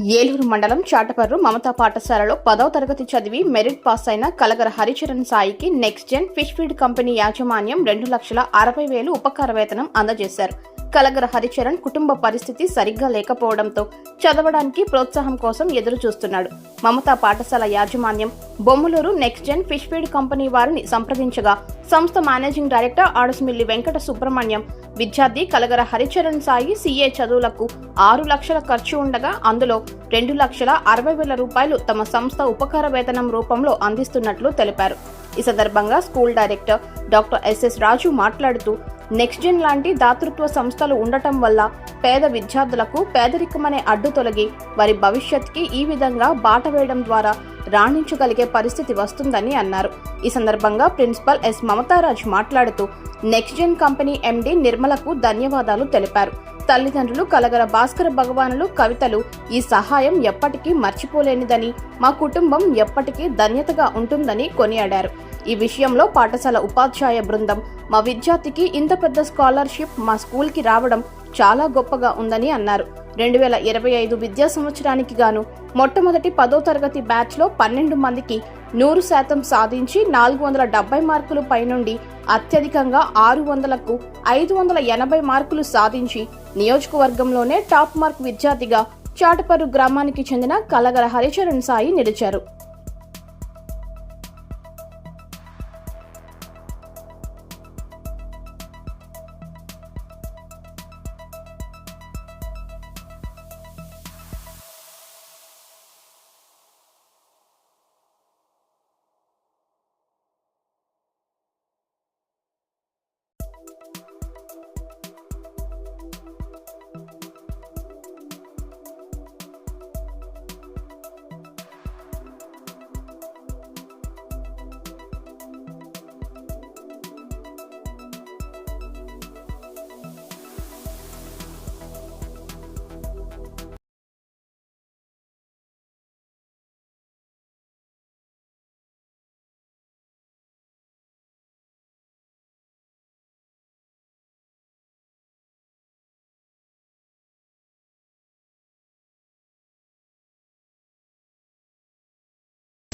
ఏలూరు మండలం చాటపర్రు మమతా పాఠశాలలో పదవ తరగతి చదివి మెరిట్ పాస్ అయిన కలగర హరిచరణ్ సాయికి next gen fish feed company యాజమాన్యం రెండు లక్షల అరవై వేలు ఉపకార వేతనం అందజేశారు. కలగర హరిచరణ్ కుటుంబ పరిస్థితి సరిగ్గా లేకపోవడంతో చదవడానికి ప్రోత్సాహం కోసం ఎదురు చూస్తున్నాడు మమతా పాఠశాల యాజమాన్యం Bommaluru next gen fish feed company వారిని సంప్రదించగా సంస్థ మేనేజింగ్ డైరెక్టర్ ఆడస్మిల్లి వెంకట సుబ్రహ్మణ్యం విద్యార్థి కలగర హరిచరణ్ సాయి సీఏ చదువులకు ఆరు లక్షల ఖర్చు ఉండగా అందులో రెండు లక్షల అరవై వేల రూపాయలు తమ సంస్థ ఉపకార వేతనం రూపంలో అందిస్తున్నట్లు తెలిపారు. ఈ సందర్భంగా school director doctor SS Raju మాట్లాడుతూ నెక్స్ట్ జెన్ లాంటి దాతృత్వ సంస్థలు ఉండటం వల్ల పేద విద్యార్థులకు పేదరికమనే అడ్డు తొలగి వారి భవిష్యత్కి ఈ విధంగా బాట వేయడం ద్వారా రాణించగలిగే పరిస్థితి వస్తుందని అన్నారు. ఈ సందర్భంగా ప్రిన్సిపల్ ఎస్. మమతారాజ్ మాట్లాడుతూ నెక్స్ట్ జెన్ కంపెనీ ఎండి నిర్మలకు ధన్యవాదాలు తెలిపారు. తల్లిదండ్రులు కలగర భాస్కర భగవానులు కవితలు ఈ సహాయం ఎప్పటికీ మర్చిపోలేనిదని మా కుటుంబం ఎప్పటికీ ధన్యతగా ఉంటుందని కొనియాడారు. ఈ విషయంలో పాఠశాల ఉపాధ్యాయ బృందం మా విద్యార్థికి ఇంత పెద్ద స్కాలర్షిప్ మా స్కూల్కి రావడం చాలా గొప్పగా ఉందని అన్నారు. రెండు వేల ఇరవై ఐదు విద్యా సంవత్సరానికి గాను మొట్టమొదటి పదో తరగతి బ్యాచ్లో పన్నెండు మందికి నూరు శాతం సాధించి నాలుగు వందల డెబ్బై మార్కులు పైనుండి అత్యధికంగా ఆరు వందలకు ఐదు వందల ఎనభై మార్కులు సాధించి నియోజకవర్గంలోనే టాప్ మార్క్ విద్యార్థిగా చాటపర్రు గ్రామానికి చెందిన కలగల హరిచరణ్ సాయి నిలిచారు.